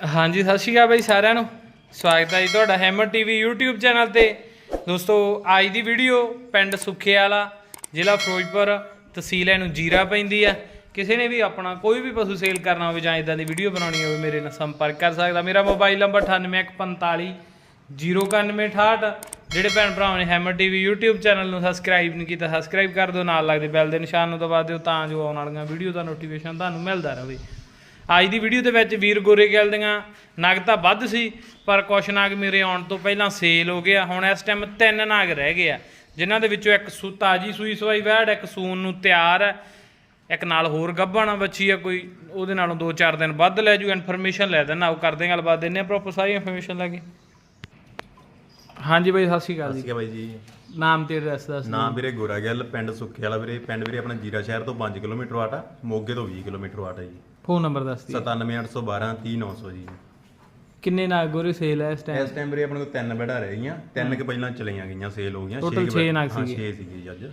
ਹਾਂਜੀ, ਸਤਿ ਸ਼੍ਰੀ ਅਕਾਲ ਬਾਈ ਸਾਰਿਆਂ ਨੂੰ। ਸਵਾਗਤ ਹੈ ਜੀ ਤੁਹਾਡਾ ਹੈਮਰ ਟੀਵੀ YouTube ਚੈਨਲ ਤੇ। ਦੋਸਤੋ, ਅੱਜ ਦੀ ਵੀਡੀਓ ਪਿੰਡ ਸੁੱਖੇ ਵਾਲਾ ਜ਼ਿਲ੍ਹਾ ਫਿਰੋਜ਼ਪੁਰ, ਤਹਿਸੀਲ ਹੈ ਨੂੰ ਜੀਰਾ ਪੈਂਦੀ ਆ। ਕਿਸੇ ਨੇ ਵੀ ਆਪਣਾ ਕੋਈ ਵੀ ਪਸ਼ੂ ਸੇਲ ਕਰਨਾ ਹੋਵੇ ਜਾਂ ਇਦਾਂ ਦੀ ਵੀਡੀਓ ਬਣਾਉਣੀ ਹੋਵੇ, ਮੇਰੇ ਨਾਲ ਸੰਪਰਕ ਕਰ ਸਕਦਾ। ਮੇਰਾ ਮੋਬਾਈਲ ਨੰਬਰ 9845 09168 ਜਿਹੜੇ ਭੈਣ ਭਰਾਵਾਂ ਨੇ ਹੈਮਰ ਟੀਵੀ YouTube ਚੈਨਲ ਨੂੰ ਸਬਸਕ੍ਰਾਈਬ ਨਹੀਂ ਕੀਤਾ ਸਬਸਕ੍ਰਾਈਬ ਕਰ ਦਿਓ, ਨਾਲ ਲੱਗਦੇ ਬੈਲ ਦੇ ਨਿਸ਼ਾਨ ਨੂੰ ਦਬਾ ਦਿਓ, ਤਾਂ ਜੋ ਆਉਣ ਵਾਲੀਆਂ ਵੀਡੀਓ ਦਾ ਨੋਟੀਫਿਕੇਸ਼ਨ ਤੁਹਾਨੂੰ ਮਿਲਦਾ ਰਹੇ। ਅੱਜ ਦੀ ਵੀਡੀਓ ਦੇ ਵਿੱਚ ਵੀਰ ਗੋਰੇ ਗਿੱਲ ਦੀਆਂ ਨਗ ਤਾਂ ਵੱਧ ਸੀ, ਪਰ ਕੁਛ ਨਾਗ ਮੇਰੇ ਆਉਣ ਤੋਂ ਪਹਿਲਾਂ ਸੇਲ ਹੋ ਗਿਆ ਹੁਣ ਇਸ ਟਾਈਮ ਤਿੰਨ ਨਾਗ ਰਹਿ ਗਏ ਆ, ਜਿਨ੍ਹਾਂ ਦੇ ਵਿੱਚੋਂ ਇੱਕ ਸੂ ਤਾਜੀ ਸੂਈ ਸਵਾਈ ਵੈੜ, ਇੱਕ ਸੂਨ ਨੂੰ ਤਿਆਰ ਹੈ ਇੱਕ ਨਾਲ ਹੋਰ ਗੱਭਣ ਬੱਚੀ ਆ ਕੋਈ, ਉਹਦੇ ਨਾਲੋਂ 2-4 ਦਿਨ ਵੱਧ ਲੈ ਜੂ। ਇਨਫੋਰਮੇਸ਼ਨ ਲੈ ਦੇਣਾ ਉਹ ਕਰਦੇ ਗੱਲਬਾਤ ਦਿੰਨੇ ਆ ਪ੍ਰੋਪਰ ਸਾਰੀ ਇਨਫੋਰਮੇਸ਼ਨ ਲੈ ਕੇ। ਹਾਂਜੀ ਬਾਈ ਸਤਿ ਸ਼੍ਰੀ ਅਕਾਲ ਜੀ। ਠੀਕ ਹੈ ਬਾਈ ਜੀ। ਨਾਮ ਤੇ ਐਡਰੈਸ ਦੱਸ ਦਿਓ। ਨਾਮ ਵੀਰੇ ਗੋਰਾ ਗਿੱਲ ਪਿੰਡ ਸੁੱਖੇ ਵਾਲਾ ਵੀਰੇ ਪਿੰਡ ਵੀਰੇ ਆਪਣਾ ਜੀਰਾ ਸ਼ਹਿਰ ਤੋਂ 5 ਕਿਲੋਮੀਟਰ ਵਾਟ ਆ ਮੋਗੇ ਤੋਂ 20 ਕਿਲੋਮੀਟਰ ਵਾਟ ਆ ਜੀ। ਫੋਨ ਨੰਬਰ ਦੱਸ ਦਿਓ 97812 30900 ਜੀ। ਕਿੰਨੇ ਨਗ ਗੋਰੇ ਸੇਲ ਹੈ ਇਸ ਟਾਈਮ ਇਸ ਟਾਈਮ ਵੀਰੇ ਆਪਣੇ ਕੋਲ ਤਿੰਨ ਬੈੜਾ ਰਹਿ ਗਈਆਂ ਤਿੰਨ ਕਿ ਪਹਿਲਾਂ ਚਲੀਆਂ ਗਈਆਂ ਸੇਲ ਹੋ ਗਈਆਂ Total ਕੁ ਛੇ ਨਗ ਹਾਂ, ਸੀਗੇ। ਛੇ ਸੀਗੇ ਜੀ ਅੱਜ।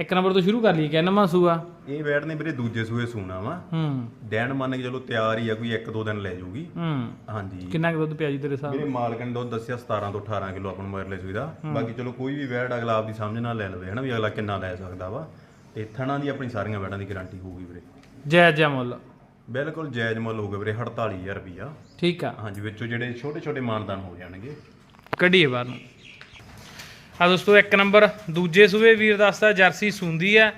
ਇੱਕ ਨੰਬਰ ਤੋਂ ਸ਼ੁਰੂ ਕਰ ਲਈਏ ਕਿੰਨਵਾਂ ਸੂਆ? ਇਹ ਬੈੜ ਨੇ ਵੀਰੇ ਦੂਜੇ ਸੂਏ ਸੂਣਾ ਵਾ। ਹੂੰ। ਡੈਣ ਮੰਨ ਕੇ ਚਲੋ ਤਿਆਰ ਹੀ ਆ ਕੋਈ ਇੱਕ ਦੋ ਦਿਨ ਲੈ ਜਾਊਗੀ ਹੂੰ। ਹਾਂਜੀ। ਕਿੰਨਾ ਕੁ ਦੁੱਧ ਪਿਆ ਜੀ ਤੇਰੇ ਹਿਸਾਬ ਵੀਰੇ ਮਾਲਕਨ ਦੁੱਧ ਦੱਸਿਆ 17 ਤੋਂ 18 ਕਿਲੋ ਆਪਾਂ ਨੂੰ ਮਰਲੇ ਸੂਈ ਦਾ। ਬਾਕੀ ਚਲੋ ਕੋਈ ਵੀ ਬੈੜ ਅਗਲਾ ਆਪਦੀ ਸਮਝ ਨਾਲ ਲੈ ਲਵੇ ਹਨਾ ਵੀ ਅਗਲਾ ਕਿੰਨਾ ਲੈ ਸਕਦਾ ਵਾ। ਤੇ ਥਣਾ ਦੀ ਆਪਣੀ ਸਾਰੀਆਂ ਬੈੜਾਂ ਦੀ ਗਾਰੰਟੀ ਹੋਊਗੀ ਵੀਰੇ। ਜੈ ਜੈ ਮੁੱਲ। ਬਿਲਕੁਲ ਜਾਇਜ਼ ਮੁੱਲ ਹੋਊਗਾ ਵੀਰੇ 48000 ਰੁਪਿਆ ਠੀਕ ਆ। ਹਾਂਜੀ ਵਿੱਚੋਂ ਜਿਹੜੇ ਛੋਟੇ ਛੋਟੇ ਮਾਨਦਾਨ ਹੋ ਜਾਣਗੇ। ਕੱਢੀਏ ਬਾਹਰ ਨੂੰ। ਆ ਦੋਸਤੋ, ਇੱਕ ਨੰਬਰ। ਦੂਜੇ ਸੂਏ ਵੀਰ ਦੱਸਦਾ, ਜਰਸੀ ਸੁੰਦੀ ਆ।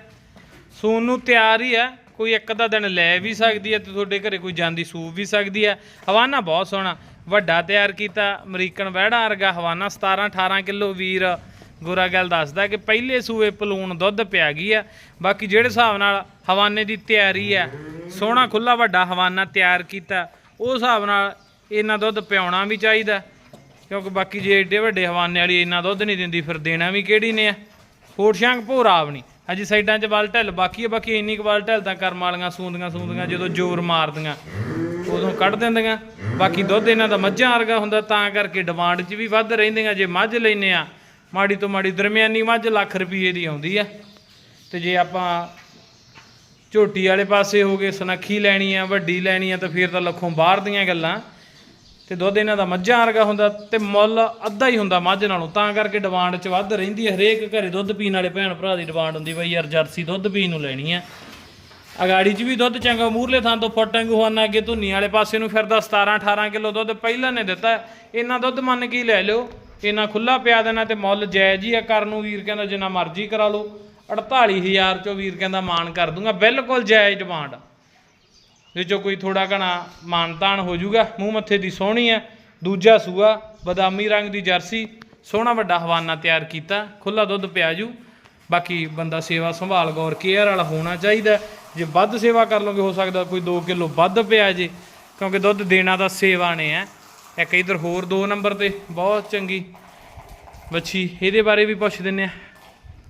ਸੂਨ ਨੂੰ ਤਿਆਰ ਹੀ ਆ। ਕੋਈ ਇੱਕ ਅੱਧਾ ਦਿਨ ਲੈ ਵੀ ਸਕਦੀ ਹੈ ਤੇ ਤੁਹਾਡੇ ਘਰੇ ਕੋਈ ਜਾਂਦੀ ਸੂਪ ਵੀ ਸਕਦੀ ਹੈ ਹਵਾਨਾ ਬਹੁਤ ਸੋਹਣਾ। ਵੱਡਾ ਤਿਆਰ ਕੀਤਾ, ਅਮਰੀਕਨ ਵਹਿੜਾ ਵਰਗਾ ਹਵਾਨਾ 17 18 ਕਿਲੋ ਵੀਰ। ਗੋਰਾ ਗੱਲ ਦੱਸਦਾ ਕਿ ਪਹਿਲੇ ਸੂਏ ਪਲੂਣ ਦੁੱਧ ਪਿਆ ਗਈ ਆ। ਬਾਕੀ ਜਿਹੜੇ ਹਿਸਾਬ ਨਾਲ ਹਵਾਨੇ ਦੀ ਤਿਆਰੀ ਆ, ਸੋਹਣਾ ਖੁੱਲਾ ਵੱਡਾ ਹਵਾਨਾ ਤਿਆਰ ਕੀਤਾ, ਉਹ ਹਿਸਾਬ ਨਾਲ ਇਹਨਾਂ ਦੁੱਧ ਪਿਆਉਣਾ ਵੀ ਚਾਹੀਦਾ। ਕਿਉਂਕਿ ਬਾਕੀ ਜੇ ਏਡੇ ਵੱਡੇ ਹਵਾਨੇ ਵਾਲੀ ਇੰਨਾ ਦੁੱਧ ਨਹੀਂ ਦਿੰਦੀ, ਫਿਰ ਦੇਣਾ ਵੀ ਕਿਹੜੀ ਨੇ ਆ? ਫੋਟ ਸ਼ਾਂਗ ਭੋਰਾ ਵੀ ਨਹੀਂ। ਅਜੀ ਸਾਈਡਾਂ 'ਚ ਵੱਲ ਢਿੱਲ, ਬਾਕੀ ਆ, ਬਾਕੀ ਇੰਨੀ ਕੁ ਵੱਲ ਢਿੱਲ ਤਾਂ ਕਰਮ ਵਾਲੀਆਂ ਸੂੰਦੀਆਂ ਸੂੰਦੀਆਂ ਜਦੋਂ ਜ਼ੋਰ ਮਾਰਦੀਆਂ ਉਦੋਂ ਕੱਢ ਦਿੰਦੀਆਂ। ਬਾਕੀ ਦੁੱਧ ਇਹਨਾਂ ਦਾ ਮੱਝਾਂ ਵਰਗਾ ਹੁੰਦਾ, ਤਾਂ ਕਰਕੇ ਡਿਮਾਂਡ 'ਚ ਵੀ ਵੱਧ ਰਹਿੰਦੀਆਂ। ਜੇ ਮੱਝ ਲੈਨੇ ਆ, ਮਾੜੀ ਤੋਂ ਮਾੜੀ ਦਰਮਿਆਨੀ ਮੱਝ ਲੱਖ ਰੁਪਏ ਦੀ ਆਉਂਦੀ ਆ। ਤੇ ਜੇ ਆਪਾਂ ਝੋਟੀ ਵਾਲੇ ਪਾਸੇ ਹੋ ਗਏ, ਸੁਨੱਖੀ ਲੈਣੀ ਆ, ਵੱਡੀ ਲੈਣੀ ਆ, ਤਾਂ ਫਿਰ ਤਾਂ ਲੱਖੋਂ ਬਾਹਰ ਦੀਆਂ ਗੱਲਾਂ। ਤੇ ਦੁੱਧ ਇਹਨਾਂ ਦਾ ਮੱਝਾਂ ਵਰਗਾ ਹੁੰਦਾ ਤੇ ਮੁੱਲ ਅੱਧਾ ਹੀ ਹੁੰਦਾ ਮੱਝ ਨਾਲੋਂ। ਤਾਂ ਕਰਕੇ ਡਿਮਾਂਡ 'ਚ ਵੱਧ ਰਹਿੰਦੀ ਹੈ। ਹਰੇਕ ਘਰੇ ਦੁੱਧ ਪੀਣ ਵਾਲੇ ਭੈਣ ਭਰਾ ਦੀ ਡਿਮਾਂਡ ਹੁੰਦੀ ਬਈ ਯਾਰ ਜਰਸੀ ਦੁੱਧ ਪੀਣ ਨੂੰ ਲੈਣੀ ਹੈ। ਅਗਾੜੀ 'ਚ ਵੀ ਦੁੱਧ ਚੰਗਾ ਮੂਰਲੇ ਥਾਂ ਤੋਂ ਫੁੱਟ ਗੁਹਾਨਾ ਅੱਗੇ ਧੁੰਨੀ ਵਾਲੇ ਪਾਸੇ ਨੂੰ ਫਿਰਦਾ 17 18 ਕਿਲੋ ਦੁੱਧ ਪਹਿਲਾਂ ਨੇ ਦਿੱਤਾ। ਇੰਨਾ ਦੁੱਧ ਮੰਨ ਕੇ ਲੈ ਲਿਓ। ਇੰਨਾ ਖੁੱਲਾ ਪਿਆ ਦੇਣਾ ਤੇ ਮੁੱਲ ਜਾਇਜ਼ ਹੀ ਆ। ਕਰਨ ਨੂੰ ਵੀਰ ਕਹਿੰਦਾ ਜਿੰਨਾ ਮਰਜ਼ੀ ਕਰਾ ਲਓ। 48000 ਚੋਂ ਵੀਰ ਕਹਿੰਦਾ ਮਾਨ ਕਰ ਦੂੰਗਾ। ਬਿਲਕੁਲ ਜਾਇਜ਼ ਡਿਮਾਂਡ ਵਿੱਚੋਂ ਕੋਈ ਥੋੜਾ ਘਣਾ ਮਾਨਤਾਨ ਹੋ ਜਾਊਗਾ, ਮੂੰਹ ਮੱਥੇ ਦੀ ਸੋਹਣੀ ਹੈ, ਦੂਜਾ ਸੂਆ, ਬਦਾਮੀ ਰੰਗ ਦੀ ਜਰਸੀ, ਸੋਹਣਾ ਵੱਡਾ ਹਵਾਨਾ ਤਿਆਰ ਕੀਤਾ ਖੁੱਲਾ ਦੁੱਧ ਪਿਆ ਜੂ। ਬਾਕੀ ਬੰਦਾ ਸੇਵਾ ਸੰਭਾਲ, ਗੌਰ, ਕੇਅਰ ਵਾਲਾ ਹੋਣਾ ਚਾਹੀਦਾ ਜੇ ਵੱਧ ਸੇਵਾ ਕਰ ਲਓਗੇ, ਹੋ ਸਕਦਾ ਕੋਈ 2 ਕਿਲੋ ਵੱਧ ਪਿਆ ਜੇ, ਕਿਉਂਕਿ ਦੁੱਧ ਦੇਣਾ ਤਾਂ ਸੇਵਾ ਨੇ ਹੈ। ਇੱਕ ਇਧਰ ਹੋਰ 2 ਨੰਬਰ ਤੇ, ਬਹੁਤ ਚੰਗੀ ਬੱਚੀ ਇਹਦੇ ਬਾਰੇ ਵੀ ਪੁੱਛ ਦਿੰਨੇ ਆ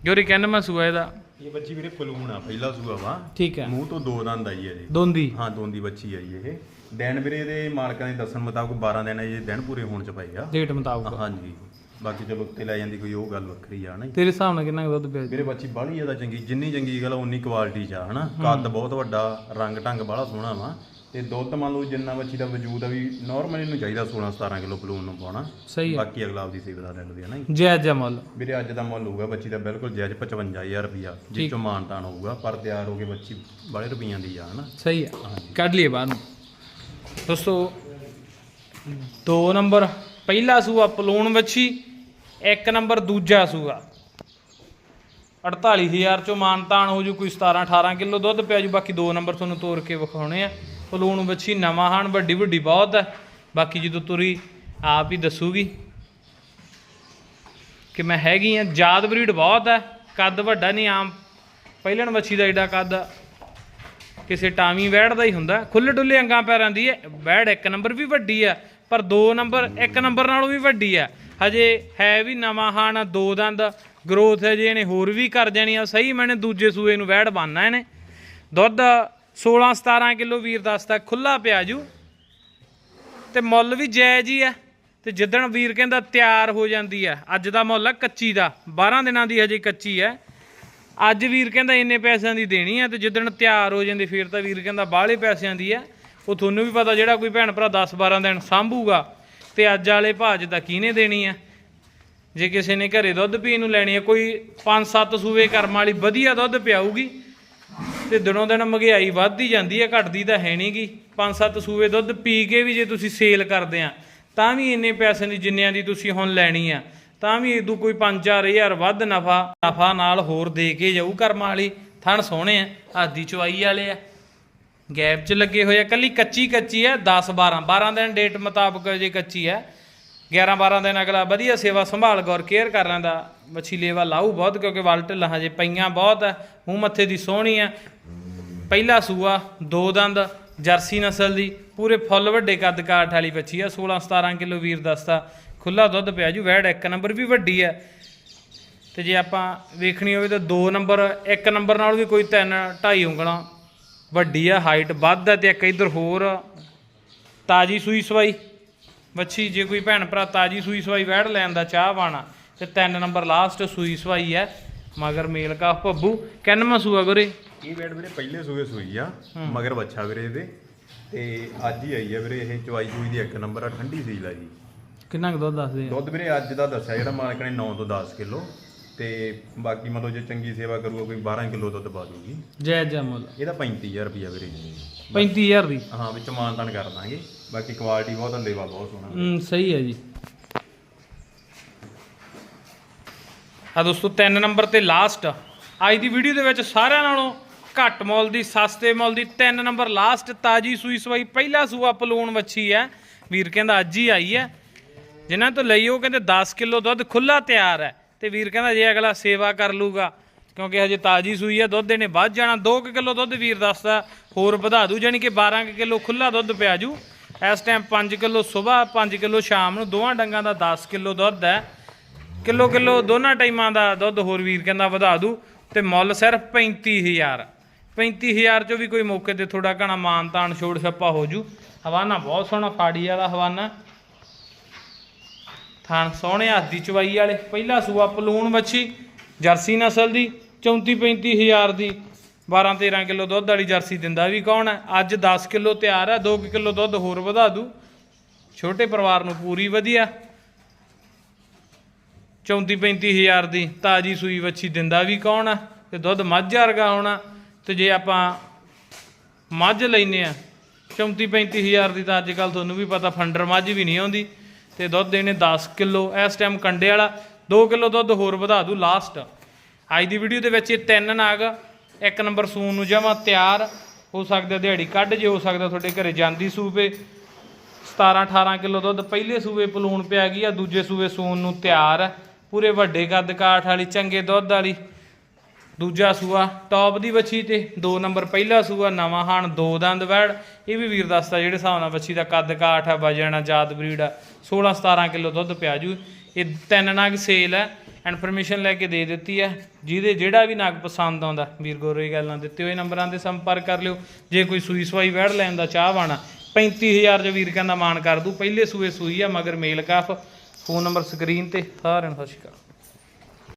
ਜੋਰੀ ਕਹਿੰਦਾ ਮੈਂ ਸੂਆ ਇਹਦਾ? ਇਹ ਬੱਚੀ ਵੀਰੇ ਪਲੂਣ ਆ ਪਹਿਲਾ ਸੂਆ ਵਾ। ਠੀਕ ਹੈ। ਮੂੰਹ ਤੋਂ ਦੋ ਦੰਦ ਆਈ ਹੈ ਜੀ ਦੋਂਦੀ? ਹਾਂ ਦੋਂਦੀ ਬੱਚੀ ਆਈ ਇਹ। ਦਿਨ ਵੀਰੇ ਦੇ ਮਾਲਕਾਂ ਦੇ ਦੱਸਣ ਮੁਤਾਬਕ 12 ਦਿਨ ਇਹ ਦਿਨ ਪੂਰੇ ਹੋਣ ਚ ਪਏ ਆ। ਡੇਟ ਮੁਤਾਬਕ। ਹਾਂਜੀ। ਬਾਕੀ ਚਲੋ ਉੱਤੇ ਲੈ ਜਾਂਦੀ ਕੋਈ ਉਹ ਗੱਲ ਵੱਖਰੀ ਆ ਨਾ ਤੇਰੇ ਹਿਸਾਬ ਨਾਲ ਕਿੰਨਾ ਕੁ ਦੁੱਧ ਪਿਆ? ਵੀਰੇ ਬੱਚੀ ਬਾਹਲੀ ਜ਼ਿਆਦਾ ਚੰਗੀ ਜਿੰਨੀ ਚੰਗੀ ਗੱਲ ਉਨੀ ਕੁਆਲਿਟੀ ਚ ਆ ਹਨਾ? ਕੱਦ ਬਹੁਤ ਵੱਡਾ ਰੰਗ ਢੰਗ ਬਾਹਲਾ ਸੋਹਣਾ ਵਾ। ਤੇ ਦੁੱਧ ਮੰਨ ਲਓ ਜਿੰਨਾ ਬੱਚੀ ਦਾ ਵਜੂਦ ਆ ਵੀ ਨਾਰਮਲ ਇਹਨੂੰ ਚਾਹੀਦਾ 16 17 ਕਿਲੋ ਪਲੂਨ ਨੂੰ ਪਾਉਣਾ। ਸਹੀ ਹੈ। ਬਾਕੀ ਅਗਲਾ ਆਪਦੀ ਸੇਵਾ ਲੈ ਲਵੇ ਹਨਾ ਜੀ। ਜੈ ਜੈ ਮੁੱਲ। ਵੀਰੇ ਅੱਜ ਦਾ ਮੁੱਲ ਹੋਊਗਾ ਬੱਚੀ ਦਾ ਬਿਲਕੁਲ ਜਾਇਜ਼ 55000 ਰੁਪਿਆ ਜਿਸ ਚੋਂ ਮਾਨਤਾਨ ਹੋਊਗਾ ਪਰ ਤਿਆਰ ਹੋ ਕੇ ਬੱਚੀ ਬੜੇ ਰੁਪਈਆਂ ਦੀ ਆ ਹਨਾ? ਸਹੀ ਹੈ ਕੱਢ ਲਈਏ ਬਾਹਰ ਨੂੰ। ਦੋਸਤੋ ਦੋ ਨੰਬਰ ਪਹਿਲਾ ਸੂਆ ਪਲੂਣ ਵੱਛੀ ਇੱਕ ਨੰਬਰ ਦੂਜਾ ਸੂਆ। 48000 ਚੋਂ ਮਾਨਤਾਨ ਹੋ ਜੂ ਕੋਈ 17 18 ਕਿਲੋ ਦੁੱਧ ਪਿਆ ਜੂ ਬਾਕੀ ਦੋ ਨੰਬਰ ਤੁਹਾਨੂੰ ਤੋੜ ਕੇ ਵਿਖਾਉਣੇ ਆ। ਪਲੂਣ ਵੱਛੀ ਨਵਾਂ ਹਨ, ਵੱਡੀ ਵੱਡੀ ਬਹੁਤ ਹੈ। ਬਾਕੀ ਜਦੋਂ ਤੁਰੀ ਆਪ ਹੀ ਦੱਸੂਗੀ ਕਿ ਮੈਂ ਹੈਗੀ ਆ ਜਾਦ ਬਰੀਡ ਬਹੁਤ ਹੈ। ਕੱਦ ਵੱਡਾ ਨਹੀਂ, ਆਮ ਪਹਿਲਣ ਵੱਛੀ ਦਾ ਏਡਾ ਕੱਦ ਕਿਸੇ ਟਾਵੀ ਵੈੜ ਦਾ ਹੀ ਹੁੰਦਾ। ਖੁੱਲੇ ਡੁੱਲੇ ਅੰਗਾਂ ਪੈਰਾਂ ਦੀ ਹੈ। ਵੈੜ ਇੱਕ ਨੰਬਰ ਵੀ ਵੱਡੀ ਆ ਪਰ ਦੋ ਨੰਬਰ ਇੱਕ ਨੰਬਰ ਨਾਲੋਂ ਵੀ ਵੱਡੀ ਆ ਹਜੇ ਹੈ ਵੀ ਨਵਾਂ ਹਾਣ, ਦੋ ਦੰਦ ਗਰੋਥ ਹੈ ਜੇ ਇਹਨੇ ਹੋਰ ਵੀ ਕਰ ਜਾਣੀ ਆ। ਸਹੀ, ਮੈਨੇ ਦੂਜੇ ਸੂਏ ਨੂੰ ਵੈੜ ਬੰਨਣਾ ਇਹਨੇ। ਦੁੱਧ 16 17 ਕਿਲੋ ਵੀਰ ਦੱਸਦਾ ਖੁੱਲਾ ਪਿਆ ਜੂ। ਤੇ ਮੁੱਲ ਵੀ ਜਾਇਜ਼ ਹੀ ਆ। ਤੇ ਜਿੱਦਣ ਵੀਰ ਕਹਿੰਦਾ ਤਿਆਰ ਹੋ ਜਾਂਦੀ ਆ, ਅੱਜ ਦਾ ਮੁੱਲ ਆ ਕੱਚੀ ਦਾ 12 ਦਿਨਾਂ ਦੀ ਹਜੇ ਕੱਚੀ ਆ। ਅੱਜ ਵੀਰ ਕਹਿੰਦਾ ਇੰਨੇ ਪੈਸਿਆਂ ਦੀ ਦੇਣੀ ਆ, ਤੇ ਜਿੱਦਣ ਤਿਆਰ ਹੋ ਜਾਂਦੀ ਫਿਰ ਤਾਂ ਵੀਰ ਕਹਿੰਦਾ ਬਾਹਲੇ ਪੈਸਿਆਂ ਦੀ ਆ। ਉਹ ਤੁਹਾਨੂੰ ਵੀ ਪਤਾ ਜਿਹੜਾ ਕੋਈ ਭੈਣ ਭਰਾ 10 12 ਦਿਨ ਸਾਂਭੂਗਾ, ਤੇ ਅੱਜ ਵਾਲੇ ਭਾਜ ਤਾਂ ਕਿਹਨੇ ਦੇਣੀ ਆ? ਜੇ ਕਿਸੇ ਨੇ ਘਰੇ ਦੁੱਧ ਪੀਣ ਨੂੰ ਲੈਣੀ ਹੈ ਕੋਈ 5-7 ਸੂਵੇ ਕਰਮ ਵਾਲੀ ਵਧੀਆ ਦੁੱਧ ਪਿਆਊਗੀ ਤੇ ਦਿਨੋਂ ਦਿਨ ਮਹਿੰਗਾਈ ਵੱਧਦੀ ਜਾਂਦੀ ਹੈ, ਘਟਦੀ ਤਾਂ ਹੈ ਨਹੀਂਗੀ ਪੰਜ ਸੱਤ ਸੂਏ ਦੁੱਧ ਪੀ ਕੇ ਵੀ ਜੇ ਤੁਸੀਂ ਸੇਲ ਕਰਦੇ ਆ, ਤਾਂ ਵੀ ਇੰਨੇ ਪੈਸੇ ਦੀ ਜਿੰਨਿਆਂ ਦੀ ਤੁਸੀਂ ਹੁਣ ਲੈਣੀ ਆ। ਤਾਂ ਵੀ ਇਦੋਂ ਕੋਈ 5-4000 ਵੱਧ ਨਫਾ ਨਫਾ ਨਾਲ ਹੋਰ ਦੇ ਕੇ ਜਾਊ ਕਰਮਾਂ ਵਾਲੀ। ਥਣ ਸੋਹਣੇ ਆ, ਆਦੀ ਚਵਾਈ ਵਾਲੇ ਆ। ਗੈਪ 'ਚ ਲੱਗੇ ਹੋਏ ਆ, ਕੱਲੀ ਕੱਚੀ ਕੱਚੀ ਆ 10 12 12 ਦਿਨ ਡੇਟ ਮੁਤਾਬਕ ਜੇ ਕੱਚੀ ਆ। 11 12 ਦਿਨ ਅਗਲਾ ਵਧੀਆ ਸੇਵਾ ਸੰਭਾਲ ਗੌਰ ਕੇਅਰ ਕਰ ਲੈਂਦਾ ਮੱਛੀ ਲੇਵਾ ਲਾਊ ਬਹੁਤ, ਕਿਉਂਕਿ ਵਲ ਢਿੱਲਾ ਹਜੇ ਪਈਆਂ ਬਹੁਤ ਆ, ਮੂੰਹ ਮੱਥੇ ਦੀ ਸੋਹਣੀ ਆ। ਪਹਿਲਾ ਸੂਆ, ਦੋ ਦੰਦ, ਜਰਸੀ ਨਸਲ ਦੀ, ਪੂਰੇ ਫੁੱਲ ਵੱਡੇ ਕੱਦ ਕਾਠ ਵਾਲੀ ਬੱਚੀ ਆ 16 17 ਕਿਲੋ ਵੀਰ ਦੱਸਦਾ ਖੁੱਲਾ ਦੁੱਧ ਪਿਆ ਜੂ, ਵੈੜ ਇੱਕ ਨੰਬਰ ਵੀ ਵੱਡੀ ਆ। ਤੇ ਜੇ ਆਪਾਂ ਵੇਖਣੀ ਹੋਵੇ ਤਾਂ ਦੋ ਨੰਬਰ, ਇੱਕ ਨੰਬਰ ਨਾਲ ਵੀ ਕੋਈ ਤਿੰਨ, ਢਾਈ ਉਂਗਲਾਂ ਵੱਡੀ ਆ ਹਾਈਟ ਵੱਧ ਆ ਤੇ ਇੱਕ ਇਧਰ ਹੋਰ ਤਾਜੀ ਸੂਈ ਸਵਾਈ। ਵੱਛੀ ਜੇ ਕੋਈ ਭੈਣ ਭਰਾ ਤਾਜੀ ਸੂਈ ਸਵਾਈ, ਵੈੜ ਲੈਣ ਦਾ ਚਾਹ ਬਾਣਾ ਤੇ ਤਿੰਨ ਨੰਬਰ ਲਾਸਟ ਸੂਈ ਸਵਾਈ ਹੈ ਮਗਰ ਮੇਲ ਕਾ ਭੱਬੂ, ਕਿੰਨਵਾਂ ਸੂਆ ਗੁਰੇ? ਇਹ ਬੈਡ ਵੀਰੇ ਪਹਿਲੇ ਸੂਏ ਸੂਈ ਆ ਮਗਰ ਬੱਚਾ ਵੀਰੇ ਇਹਦੇ। ਤੇ ਅੱਜ ਹੀ ਆਈ ਆ ਵੀਰੇ ਇਹ ਚਵਾਈ ਚੂਈ ਦੀ ਇੱਕ ਨੰਬਰ ਆ ਠੰਡੀ ਸੀਲ ਆ ਜੀ। ਕਿੰਨਾ ਕੁ ਦੁੱਧ ਦੱਸਦੇ ਆ? ਦੁੱਧ ਵੀਰੇ ਅੱਜ ਦਾ ਦੱਸਿਆ ਜਿਹੜਾ ਮਾਲਕ ਨੇ 9 ਤੋਂ 10 ਕਿਲੋ। ਤੇ ਬਾਕੀ ਮਤਲਬ ਜੇ ਚੰਗੀ ਸੇਵਾ ਕਰੂਗਾ ਕੋਈ 12 ਕਿਲੋ ਦੁੱਧ ਪਾ ਦੂਗੀ। ਜੈ ਜੈ ਮੁੱਲ। ਇਹਦਾ 35000 ਰੁਪਿਆ ਵੀਰੇ 35000 ਦੀ? ਹਾਂ ਵਿੱਚ ਮਾਨਤਾਨ ਕਰ ਦਾਂਗੇ। ਬਾਕੀ ਕੁਆਲਿਟੀ ਬਹੁਤ ਲੇਵਾ ਬਹੁਤ ਸੋਹਣਾ ਹਮ, ਸਹੀ ਹੈ ਜੀ। ਆ ਦੋਸਤੋ ਤਿੰਨ ਨੰਬਰ ਤੇ ਲਾਸਟ ਅੱਜ ਦੀ ਵੀਡੀਓ ਦੇ ਵਿੱਚ ਸਾਰਿਆਂ ਨਾਲੋਂ ਘੱਟ ਮੁੱਲ ਦੀ, ਸਸਤੇ ਮੁੱਲ ਦੀ, ਤਿੰਨ ਨੰਬਰ ਲਾਸਟ ਤਾਜੀ ਸੂਈ ਸਵਾਈ, ਪਹਿਲਾ ਸੂਆ ਪਲੂਣ ਵੱਛੀ ਹੈ। ਵੀਰ ਕਹਿੰਦਾ ਅੱਜ ਹੀ ਆਈ ਹੈ। ਜਿਨ੍ਹਾਂ ਤੋਂ ਲਈ ਉਹ ਕਹਿੰਦੇ 10 ਕਿਲੋ ਦੁੱਧ ਖੁੱਲਾ ਤਿਆਰ ਹੈ। ਤੇ ਵੀਰ ਕਹਿੰਦਾ ਜੇ ਅਗਲਾ ਸੇਵਾ ਕਰ ਲੂਗਾ, ਕਿਉਂਕਿ ਹਜੇ ਤਾਜੀ ਸੂਈ ਹੈ, ਦੁੱਧ ਇਹਨੇ ਵੱਧ ਜਾਣਾ। 2 ਕਿਲੋ ਦੁੱਧ ਵੀਰ ਦੱਸਦਾ, ਹੋਰ ਵਧਾ ਦੂ ਜਾਨੀ ਕਿ 12 ਕਿਲੋ ਖੁੱਲਾ ਦੁੱਧ ਪਿਆ ਜੂ। ਇਸ ਟਾਈਮ 5 ਕਿਲੋ ਸਵੇਰ 5 ਕਿਲੋ ਸ਼ਾਮ ਨੂੰ ਦੋਵਾਂ ਡੰਗਾਂ ਦਾ 10 ਕਿਲੋ ਦੁੱਧ ਹੈ। ਕਿਲੋ ਕਿਲੋ ਦੋਨਾਂ ਟਾਈਮਾਂ ਦਾ ਦੁੱਧ ਹੋਰ ਵੀਰ ਕਹਿੰਦਾ ਵਧਾ ਦੂ। ਤੇ ਮੁੱਲ ਸਿਰਫ 35000 35000 ਚੋਂ ਵੀ ਕੋਈ ਮੌਕੇ ਤੇ ਥੋੜਾ ਘਣਾ ਮਾਨ ਤਾਨ ਛੋੜ ਛੱਪਾ ਹੋ ਜੂ। ਹਵਾਨਾ ਬਹੁਤ ਸੋਹਣਾ ਫਾੜੀ ਵਾਲਾ ਹਵਾਨਾ। ਥਾਣ ਸੋਹਣੇ ਹੱਥ ਦੀ ਚਵਾਈ ਵਾਲੇ। ਪਹਿਲਾ ਸੂਆ ਪਲੂਣ ਵੱਛੀ, ਜਰਸੀ ਨਸਲ ਦੀ 34 35000 ਦੀ। 12 13 ਕਿਲੋ ਦੁੱਧ ਵਾਲੀ ਜਰਸੀ ਦਿੰਦਾ ਵੀ ਕੌਣ ਹੈ? ਅੱਜ 10 ਕਿਲੋ ਤਿਆਰ ਹੈ 2 ਕਿਲੋ ਦੁੱਧ ਹੋਰ ਵਧਾ ਦੂ। ਛੋਟੇ ਪਰਿਵਾਰ ਨੂੰ ਪੂਰੀ ਵਧੀਆ। 34 35000 ਦੀ ਤਾਜੀ ਸੂਈ ਵੱਛੀ ਦਿੰਦਾ ਵੀ ਕੌਣ ਆ ਤੇ ਦੁੱਧ ਮੱਝ ਵਰਗਾ ਹੋਣਾ। ਤੇ ਜੇ ਆਪਾਂ ਮੱਝ ਲੈਨੇ ਆ 34 35000 ਦੀ ਤਾਂ ਅੱਜ ਕੱਲ ਤੁਹਾਨੂੰ ਵੀ ਪਤਾ ਫੰਡਰ ਮੱਝ ਵੀ ਨਹੀਂ ਆਉਂਦੀ ਤੇ ਦੁੱਧ ਦੇਣੇ 10 ਕਿਲੋ, ਇਸ ਟਾਈਮ ਕੰਡੇ ਵਾਲਾ 2 ਕਿਲੋ ਦੁੱਧ ਹੋਰ ਵਧਾ ਦੂ ਲਾਸਟ ਅੱਜ ਦੀ ਵੀਡੀਓ ਦੇ ਵਿੱਚ ਇਹ ਤਿੰਨ ਨਾਗ, ਇੱਕ ਨੰਬਰ ਸੂਨ ਨੂੰ ਜਮਾ ਤਿਆਰ, ਹੋ ਸਕਦਾ ਦਿਹਾੜੀ ਕੱਢ ਜੇ, ਹੋ ਸਕਦਾ ਤੁਹਾਡੇ ਘਰੇ ਜਾਂਦੀ ਸੂਪੇ 17 18 ਕਿਲੋ ਦੁੱਧ ਪਹਿਲੇ ਸੂਏ ਪਲੂਣ ਪਿਆ ਗਈ ਆ, ਦੂਜੇ ਸੂਏ ਸੂਣ ਨੂੰ ਤਿਆਰ ਪੂਰੇ ਵੱਡੇ ਕੱਦ ਕਾਠ ਵਾਲੀ, ਚੰਗੇ ਦੁੱਧ ਵਾਲੀ। ਦੂਜਾ ਸੂਆ ਟੌਪ ਦੀ ਵੱਛੀ ਤੇ 2 ਨੰਬਰ ਪਹਿਲਾ ਸੂਆ ਨਵਾਂ ਹਾਣ ਦੋ ਦੰਦ ਵੈੜ। ਇਹ ਵੀ ਵੀਰ ਦੱਸਦਾ ਜਿਹੜੇ ਹਿਸਾਬ ਨਾਲ ਬੱਚੀ ਦਾ ਕੱਦ ਕਾਠ ਆ ਵਜਣ ਆ, ਜਾਤ ਬਰੀਡ ਆ 16 17 ਕਿਲੋ ਦੁੱਧ ਪਿਆ ਜੂ। ਇਹ ਤਿੰਨ ਨਗ ਸੇਲ ਹੈ ਇਨਫੋਰਮੇਸ਼ਨ ਲੈ ਕੇ ਦੇ ਦਿੱਤੀ ਹੈ ਜਿਹਦੇ ਜਿਹੜਾ ਵੀ ਨਗ ਪਸੰਦ ਆਉਂਦਾ, ਵੀਰ ਗੋਰੇ ਗੱਲਾਂ ਦਿੱਤੇ ਹੋਏ ਨੰਬਰਾਂ ਤੇ ਸੰਪਰਕ ਕਰ ਲਿਓ। ਜੇ ਕੋਈ ਸੂਈ ਸਵਾਈ ਵੈੜ ਲੈਣ ਦਾ ਚਾਹ ਵਾਣਾ 35000 ਚ ਵੀਰ ਕਹਿੰਦਾ ਮਾਨ ਕਰ ਦੂ। ਪਹਿਲੇ ਸੂਏ ਸੂਈ ਆ, ਮਗਰ male calf. Phone number screen ਤੇ ਸਾਰਿਆਂ ਨੂੰ ਸਤਿ ਸ਼੍ਰੀ ਅਕਾਲ।